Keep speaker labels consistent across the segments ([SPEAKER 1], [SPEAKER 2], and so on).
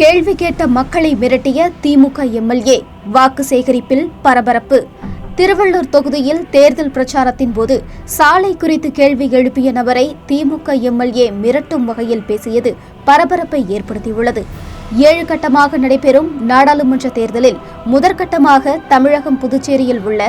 [SPEAKER 1] கேள்வி கேட்ட மக்களை மிரட்டிய திமுக எம்எல்ஏ வாக்கு சேகரிப்பில் பரபரப்பு. திருவள்ளூர் தொகுதியில் தேர்தல் பிரச்சாரத்தின் போது சாலை குறித்து கேள்வி எழுப்பிய நபரை திமுக எம்எல்ஏ மிரட்டும் வகையில் பேசியது பரபரப்பை ஏற்படுத்தியுள்ளது. ஏழு கட்டமாக நடைபெறும் நாடாளுமன்ற தேர்தலில் முதற்கட்டமாக தமிழகம் புதுச்சேரியில் உள்ள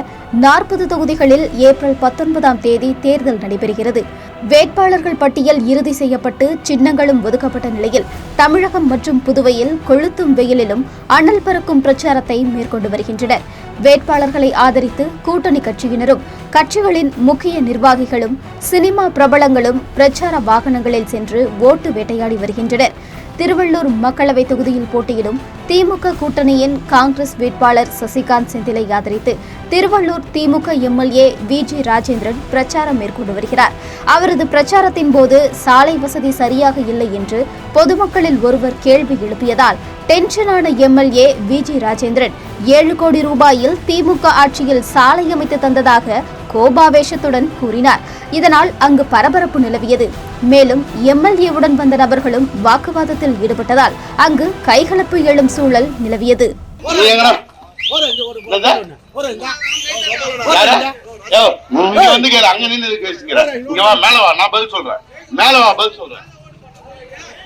[SPEAKER 1] நாற்பது தொகுதிகளில் ஏப்ரல் பத்தொன்பதாம் தேதி தேர்தல் நடைபெறுகிறது. வேட்பாளர்கள் பட்டியல் இறுதி செய்யப்பட்டு சின்னங்களும் ஒதுக்கப்பட்ட நிலையில் தமிழகம் மற்றும் புதுவையில் கொளுத்தும் வெயிலிலும் அனல் பறக்கும் பிரச்சாரத்தை மேற்கொண்டு வருகின்றனர். வேட்பாளர்களை ஆதரித்து கூட்டணி கட்சியினரும் கட்சிகளின் முக்கிய நிர்வாகிகளும் சினிமா பிரபலங்களும் பிரச்சார வாகனங்களில் சென்று ஓட்டு வேட்டையாடி வருகின்றனர். திருவள்ளூர் மக்களவை தொகுதியில் போட்டியிடும் திமுக கூட்டணியின் காங்கிரஸ் வேட்பாளர் சசிகாந்த் செந்திலை ஆதரித்து Tiruvallur DMK MLA V G Rajendran பிரச்சாரம் மேற்கொண்டு வருகிறார். அவரது பிரச்சாரத்தின் போது சாலை வசதி சரியாக இல்லை என்று பொதுமக்களில் ஒருவர் கேள்வி எழுப்பியதால் டென்ஷனான எம்எல்ஏ வி ஜி ராஜேந்திரன் ஏழு கோடி ரூபாயில் திமுக ஆட்சியில் சாலை அமைத்து தந்ததாக கோபாவேசத்துடன் கூறினார். இதனால் அங்கு பரபரப்பு நிலவியது. மேலும் எம்எல்ஏவுடன் வந்த நபர்களும் வாக்குவாதத்தில் ஈடுபட்டதால் அங்கு கைகலப்பு எழும் சூழல் நிலவியது.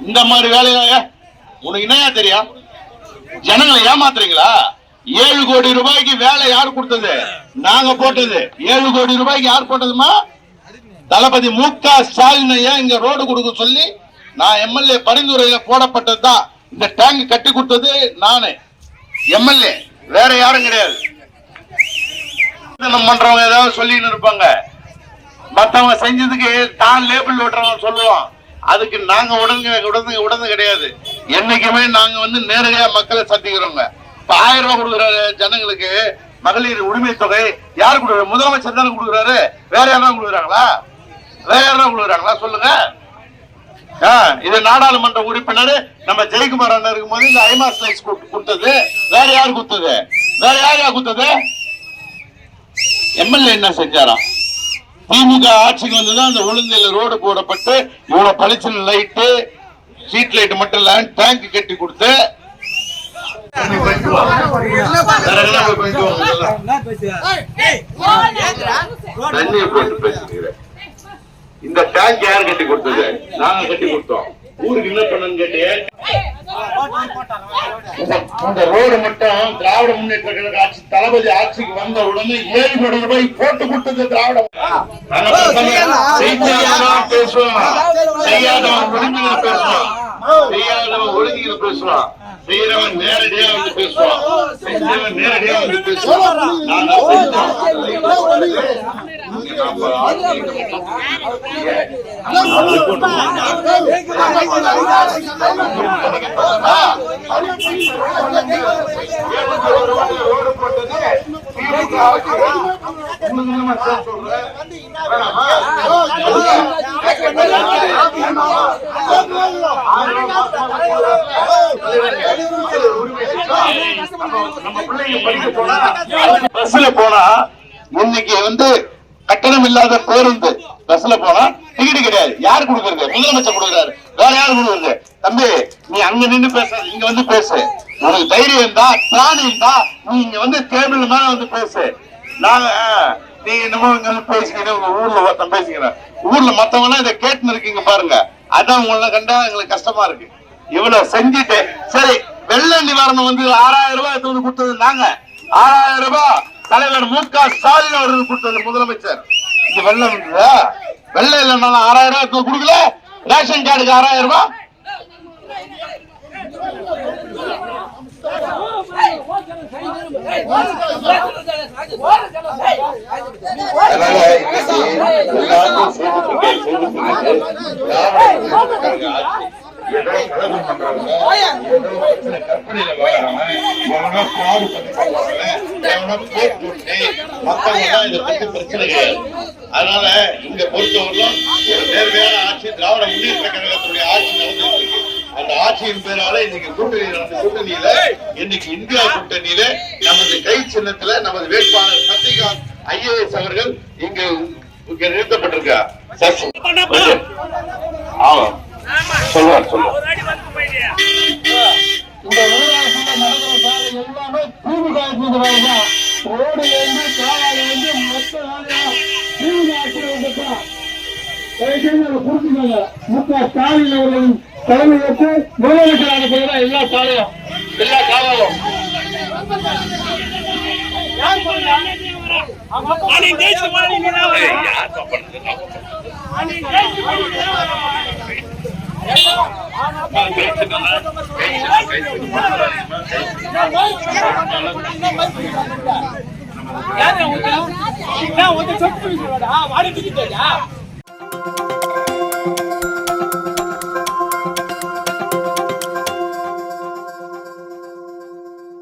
[SPEAKER 2] இந்த மாதிரி வேலையா உனக்கு என்னயா தெரியும்? ஜனங்களை ஏமாத்துறீங்களா? ஏழு கோடி ரூபாய்க்கு வேலை யார் கொடுத்தது? நாங்க போட்டது. ஏழு கோடி ரூபாய்க்கு யார் போட்டதுமா? தளபதி மு க ஸ்டாலின் இங்க ரோடு கொடுக்க சொல்லி நான் எம்எல்ஏ பரிந்துரையில போடப்பட்டதுதான். இந்த டேங்க் கட்டி கொடுத்தது நானு. எம்எல்ஏ வேற யாரும் கிடையாது. பண்றவங்க ஏதாவது சொல்லின்னு இருப்பாங்க. மத்தவங்க செஞ்சதுக்கு தான் லேபிள் ஓட்டுறவங்க சொல்லுவான். அதுக்கு நாங்க உடனே உடனே உடனே கிடையாது. என்னைக்குமே நாங்க வந்து நேரடியா மக்களை சந்திக்கிறோங்க. இப்ப ஆயிரம் ரூபாய் கொடுக்குறாரு ஜனங்களுக்கு மகளிர் உரிமை தொகை. யார் கொடுக்குறாரு? முதலமைச்சர் தானே கொடுக்குறாரு. வேற யாரா கொடுக்குறாங்களா? வேற யாரா கொடுக்குறாங்களா? சொல்லுங்க. ஆ, இது நாடாளுமன்ற உறுப்பினர் நம்ம ஜெயக்குமார் அண்ணன் இருக்கும்போது இந்த ஐமாஸ் லைட்ஸ் கொடுத்தது. வேற யார் கொடுத்தது? வேற யார் யார் கொடுத்தது? எம்எல்ஏ என்ன செஞ்சாராம்? திமுக ஆட்சிக்கு வந்துதான் அந்த உளுந்தையில ரோடு போடப்பட்டு இவ்வளவு பளிச்சல் லைட்டு ஸ்ட்ரீட் லைட் மட்டும் இல்ல டேங்க் கட்டி கொடுத்து இந்த டேங்க் யார் கட்டி கொடுத்தது நாங்க கட்டி கொடுத்தோம் ஊருக்கு என்ன பண்ணன்னு கேட்டியே அந்த ரோடு மட்டும் திராவிட முன்னேற்ற கழக ஆட்சி தளபதி ஆட்சிக்கு வந்த உடனே ஏழு கோடி ரூபாய் போட்டு கொடுத்தது திராவிட நாங்க பேசுவோம் செய்யாதவன் ஒழுங்குகள் பேசுவான் செய்யாதவன் பேசுவான் செய்யறவன் நேரடியா வந்து பேசுவான். செஞ்சவன் நேரடியா வந்து பேசுவான். ஆட்சிக்கு பஸ்ல போனா இன்னைக்கு வந்து கட்டணம் இல்லாத பேருந்து பஸ்ல போனா டிக்கெட் கிடையாது. யாரு கொடுக்கறது? முதலமைச்சர் கொடுக்குறாரு. வேற யாரு கொடுக்கறது? தம்பி நீ அங்க நின்னு பேச இங்க வந்து பேசு. உனக்கு தைரியம் இருந்தா பிராணி இருந்தா நீ இங்க வந்து டேபிள் மேல வந்து பேசு. நாங்க நீ என்னமோ இங்க வந்து பேசிக்கிறேன் உங்க ஊர்ல ஒருத்தன் பேசிக்கிறேன். ஊர்ல மத்தவங்க எல்லாம் இதை கேட்டுன்னு இருக்கீங்க பாருங்க. அதான் உங்களை கண்டா எங்களுக்கு கஷ்டமா இருக்கு. இவ்வளவு செஞ்சுட்டு சரி வெள்ள நிவாரணம் வந்து ஆறாயிரம் ரூபாய் எடுத்து வந்து கொடுத்தது நாங்க ஆறாயிரம் ரூபாய் தலைவர் மு க ஸ்டாலின் அவர்கள் கொடுத்தது முதலமைச்சர் இது வெள்ளம் இருந்ததா வெள்ளம் இல்லைனாலும் ஆறாயிரம் ரூபாய் எடுத்து கொடுக்கல ரேஷன் கார்டுக்கு ஆறாயிரம் ரூபாய் அதனால ஏதோ பண்றவங்க, ஏதோ சில கற்பனையில எவனோ பண்ணி போறவன், எவனோ fake போட்டு, மத்தவங்க எல்லாம் இதை பத்தி பிரச்சனை அதனால இங்க பொறுத்தவரையிலும் ஒரு ஆட்சி திராவிட முன்னேற்ற கழகத்துடைய ஆட்சி நடந்துட்டு இருக்கு அந்த ஆட்சியின் பேரால இன்னைக்கு கூட்டணி நடந்த கூட்டணியில இன்னைக்கு இந்தியா கூட்டணியில நமது கை சின்னத்துல நமது வேட்பாளர் சசிகாந்த் ஐஏஎஸ் அவர்கள் இங்கு இங்க நிறுத்தப்பட்டிருக்கார் ஆமா. சொல்லுவார் சொல்லுவார். இந்த ஊராட்சியில் நடக்கிற வேலை எல்லாமே தீவு காய்ச்சல் வேலை தான் ரோடுலேருந்து காலையிலேருந்து மொத்த வேலையாக எல்லா சாலையும் எல்லா காலாலும்.
[SPEAKER 3] ಯಾರು ಒಂದು ಚೊಟ್ಟು ವಾಡಿ ಬಿಟ್ಟಿದ್ದೆಯಾ